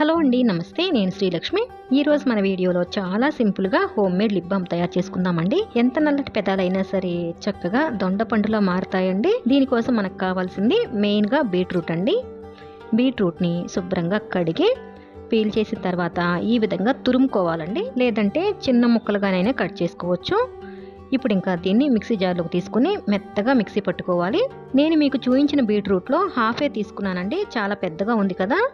Hello అండి నమస్తే. నేను శ్రీలక్ష్మి. ఈ రోజు మన వీడియోలో చాలా సింపుల్గా హోమ్ మేడ్ లిప్ బామ్ తయారు చేసుకుందామండి. ఎంత నల్లటి పెదాలైనా సరే చక్కగా దొండ పండులా మారుతాయండి. దీనికోసం మనకు కావాల్సింది మెయిన్గా బీట్రూట్ అండి. బీట్రూట్ని శుభ్రంగా కడిగి పీల్ చేసిన తర్వాత ఈ విధంగా తురుముకోవాలండి. లేదంటే చిన్న ముక్కలుగానైనా కట్ చేసుకోవచ్చు. ఇప్పుడు ఇంకా దీన్ని మిక్సీ జార్లోకి తీసుకుని మెత్తగా మిక్సీ పట్టుకోవాలి. నేను మీకు చూపించిన బీట్రూట్లో హాఫే తీసుకున్నానండి. చాలా పెద్దగా ఉంది కదా.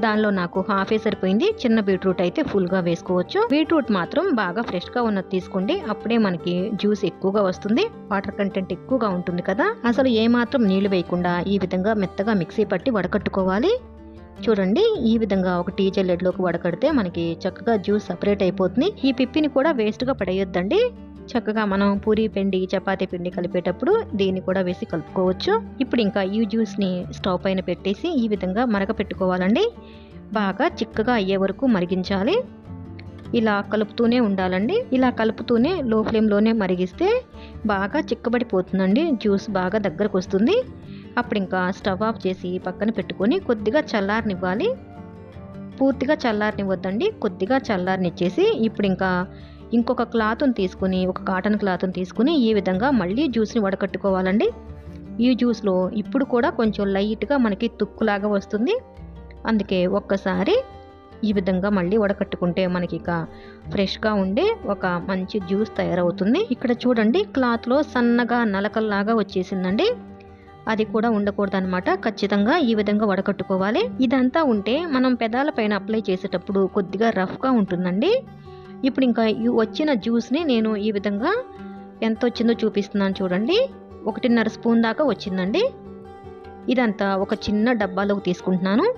దానిలో నాకు హాఫే సరిపోయింది. చిన్న బీట్రూట్ అయితే ఫుల్గా వేసుకోవచ్చు. బీట్రూట్ మాత్రం బాగా ఫ్రెష్గా ఉన్నది తీసుకోండి. అప్పుడే మనకి జ్యూస్ ఎక్కువగా వస్తుంది. వాటర్ కంటెంట్ ఎక్కువగా ఉంటుంది కదా. అసలు ఏమాత్రం నీళ్ళు వేయకుండా ఈ విధంగా మెత్తగా మిక్సీ పట్టి వడకట్టుకోవాలి. చూడండి ఈ విధంగా ఒక టీ జల్లెడ్లోకి వడకడితే మనకి చక్కగా జ్యూస్ సపరేట్ అయిపోతుంది. ఈ పిప్పిని కూడా వేస్ట్గా పడేయొద్దండి. చక్కగా మనం పూరి పిండి చపాతీ పిండి కలిపేటప్పుడు దీన్ని కూడా వేసి కలుపుకోవచ్చు. ఇప్పుడు ఇంకా ఈ జ్యూస్ని స్టవ్ పైన పెట్టేసి ఈ విధంగా మరగ పెట్టుకోవాలండి బాగా చిక్కగా అయ్యే వరకు మరిగించాలి. ఇలా కలుపుతూనే ఉండాలండి. ఇలా కలుపుతూనే లో ఫ్లేమ్లోనే మరిగిస్తే బాగా చిక్కబడిపోతుందండి. జ్యూస్ బాగా దగ్గరకు వస్తుంది. అప్పుడు ఇంకా స్టవ్ ఆఫ్ చేసి పక్కన పెట్టుకొని కొద్దిగా చల్లారనివ్వాలి. పూర్తిగా చల్లారనివ్వద్దండి. కొద్దిగా చల్లారనిచ్చేసి ఇప్పుడు ఇంకా ఇంకొక క్లాత్ని తీసుకుని ఒక కాటన్ క్లాత్ని తీసుకుని ఈ విధంగా మళ్ళీ జ్యూస్ని వడకట్టుకోవాలండి. ఈ జ్యూస్లో ఇప్పుడు కూడా కొంచెం లైట్గా మనకి తుక్కులాగా వస్తుంది. అందుకే ఒక్కసారి ఈ విధంగా మళ్ళీ వడకట్టుకుంటే మనకి ఇక ఫ్రెష్గా ఉండే ఒక మంచి జ్యూస్ తయారవుతుంది. ఇక్కడ చూడండి క్లాత్లో సన్నగా నలకల్లాగా వచ్చేసిందండి. అది కూడా ఉండకూడదు అనమాట ఖచ్చితంగా ఈ విధంగా వడకట్టుకోవాలి. ఇదంతా ఉంటే మనం పెదాల పైన అప్లై చేసేటప్పుడు కొద్దిగా రఫ్గా ఉంటుందండి. ఇప్పుడు ఇంకా ఈ వచ్చిన జ్యూస్ని నేను ఈ విధంగా ఎంత వచ్చిందో చూపిస్తున్నాను చూడండి. ఒకటిన్నర స్పూన్ దాకా వచ్చిందండి. ఇదంతా ఒక చిన్న డబ్బాలోకి తీసుకుంటున్నాను.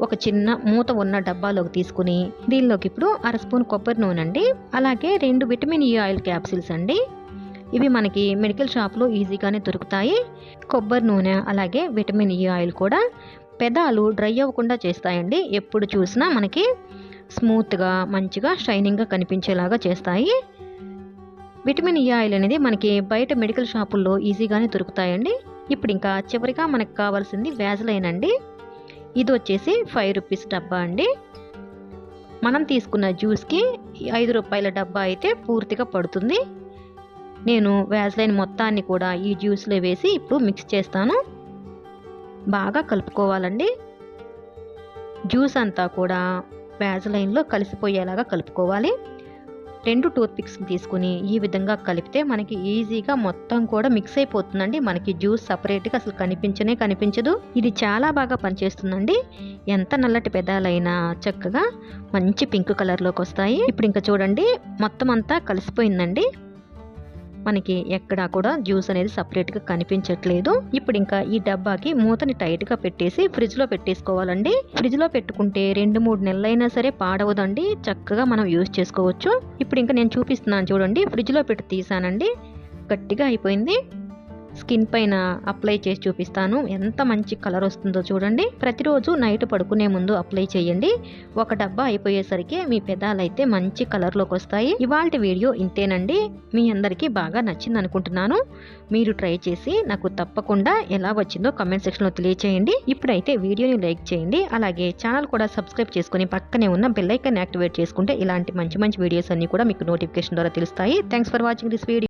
ఒక చిన్న మూత ఉన్న డబ్బాలోకి తీసుకుని దీనిలోకి ఇప్పుడు అర స్పూన్ కొబ్బరి నూనె అండి. అలాగే రెండు విటమిన్ ఈ ఆయిల్ క్యాప్సిల్స్ అండి. ఇవి మనకి మెడికల్ షాప్లో ఈజీగానే దొరుకుతాయి. కొబ్బరి నూనె అలాగే విటమిన్ ఈ ఆయిల్ కూడా పెదాలు డ్రై అవ్వకుండా చేస్తాయండి. ఎప్పుడు చూసినా మనకి స్మూత్గా మంచిగా షైనింగ్గా కనిపించేలాగా చేస్తాయి. విటమిన్ ఈ ఆయిల్ అనేది మనకి బయట మెడికల్ షాపుల్లో ఈజీగానే దొరుకుతాయండి. ఇప్పుడు ఇంకా చివరిగా మనకు కావాల్సింది వ్యాజ్లైన్ అండి. ఇది వచ్చేసి ఫైవ్ రూపీస్ డబ్బా అండి. మనం తీసుకున్న జ్యూస్కి ఐదు రూపాయల డబ్బా అయితే పూర్తిగా పడుతుంది. నేను వ్యాజ్లైన్ మొత్తాన్ని కూడా ఈ జ్యూస్లో వేసి ఇప్పుడు మిక్స్ చేస్తాను. బాగా కలుపుకోవాలండి. జ్యూస్ అంతా కూడా వ్యాజలైన్లో కలిసిపోయేలాగా కలుపుకోవాలి. రెండు టూత్ పిక్స్ తీసుకుని ఈ విధంగా కలిపితే మనకి ఈజీగా మొత్తం కూడా మిక్స్ అయిపోతుందండి. మనకి జ్యూస్ సపరేట్గా అసలు కనిపించనే కనిపించదు. ఇది చాలా బాగా పనిచేస్తుందండి. ఎంత నల్లటి పెదాలైనా చక్కగా మంచి పింక్ కలర్లోకి వస్తాయి. ఇప్పుడు ఇంకా చూడండి మొత్తం అంతా కలిసిపోయిందండి. మనకి ఎక్కడా కూడా జ్యూస్ అనేది సపరేట్గా కనిపించట్లేదు. ఇప్పుడు ఇంకా ఈ డబ్బాకి మూతని టైట్గా పెట్టేసి ఫ్రిడ్జ్లో పెట్టేసుకోవాలండి. ఫ్రిడ్జ్లో పెట్టుకుంటే రెండు మూడు నెలలైనా సరే పాడవదండి. చక్కగా మనం యూజ్ చేసుకోవచ్చు. ఇప్పుడు ఇంకా నేను చూపిస్తున్నాను చూడండి. ఫ్రిడ్జ్లో పెట్టి తీసానండి. గట్టిగా అయిపోయింది. స్కిన్ పైన అప్లై చేసి చూపిస్తాను. ఎంత మంచి కలర్ వస్తుందో చూడండి. ప్రతిరోజు నైట్ పడుకునే ముందు అప్లై చేయండి. ఒక డబ్బా అయిపోయేసరికి మీ పెదాలైతే మంచి కలర్లోకి వస్తాయి. ఇవాళ వీడియో ఇంతేనండి. మీ అందరికీ బాగా నచ్చింది అనుకుంటున్నాను మీరు ట్రై చేసి నాకు తప్పకుండా ఎలా వచ్చిందో కమెంట్ సెక్షన్లో తెలియచేయండి. ఇప్పుడైతే వీడియోని లైక్ చేయండి. అలాగే ఛానల్ కూడా సబ్స్క్రైబ్ చేసుకుని పక్కనే ఉన్న బెల్లైకన్ యాక్టివేట్ చేసుకుంటే ఇలాంటి మంచి మంచి వీడియోస్ అన్ని కూడా మీకు నోటిఫికేషన్ ద్వారా తెలుస్తాయి. Thanks for watching this video.